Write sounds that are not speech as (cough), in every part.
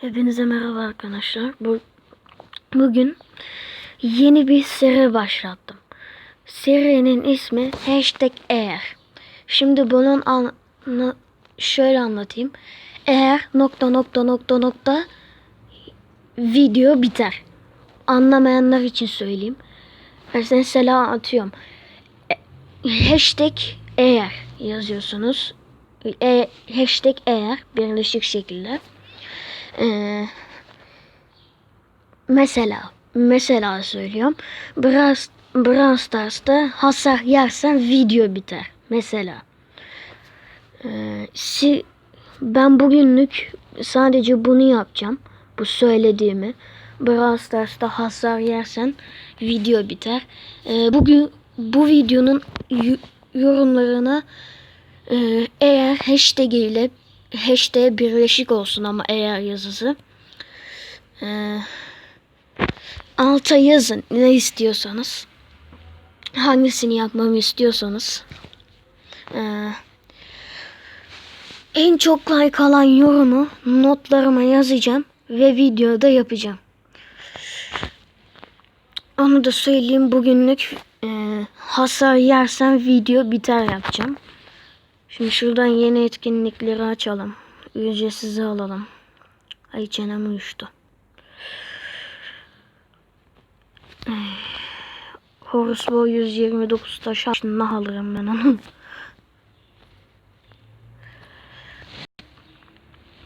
Hepinize merhaba arkadaşlar. Bu, bugün yeni bir seri başlattım. Serinin ismi Hashtag Eğer. Şimdi bunun an, şöyle anlatayım. Eğer nokta nokta nokta nokta video biter. Anlamayanlar için söyleyeyim. Mesela atıyorum. E- hashtag eğer yazıyorsunuz. E, hashtag eğer birleşik şekilde. Ee, mesela mesela söylüyorum. Brawl, Brawl Stars'ta hasar yersen video biter. Mesela. Ee, si, ben bugünlük sadece bunu yapacağım. Bu söylediğimi. Brawl Stars'ta hasar yersen video biter. Ee, bugün bu videonun yorumlarına ee, eğer hashtag ile hashtag birleşik olsun ama eğer yazısı ee, alta yazın ne istiyorsanız hangisini yapmamı istiyorsanız Ee, en çok like alan yorumu notlarıma yazacağım ve videoda yapacağım. Onu da söyleyeyim bugünlük e, hasar yersen video biter yapacağım. Şimdi şuradan yeni etkinlikleri açalım. Ücretsiz alalım. Ay çenem uyuştu. Horus Boy 129 taş alırım ben onu.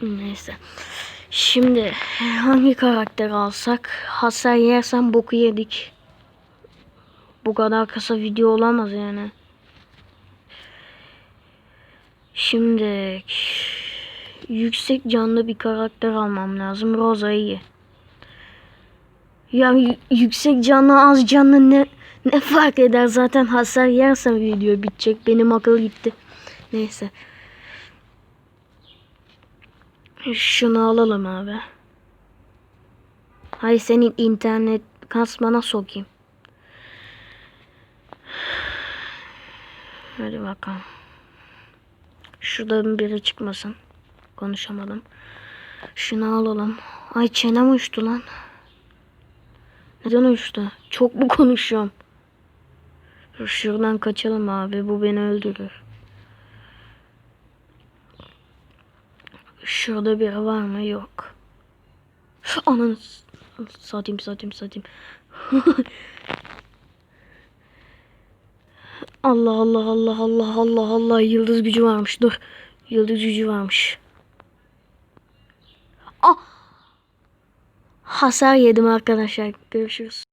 Neyse. Şimdi hangi karakter alsak? Hasar yersen boku yedik. Bu kadar kısa video olamaz yani. Şimdi yüksek canlı bir karakter almam lazım. Rosa iyi. Ya yüksek canlı az canlı ne ne fark eder zaten hasar yersem video bitecek. Benim akıl gitti. Neyse. Şunu alalım abi. Hay senin internet kasmana sokayım. Hadi bakalım. Şuradan biri çıkmasın. Konuşamadım. Şunu alalım. Ay çenem uçtu lan. Neden uçtu? Çok mu (laughs) konuşuyorum? Şuradan kaçalım abi. Bu beni öldürür. Şurada biri var mı? Yok. Ananı satayım satayım satayım. (laughs) Allah Allah Allah Allah Allah Allah yıldız gücü varmış dur. Yıldız gücü varmış. Ah! Hasar yedim arkadaşlar. Görüşürüz.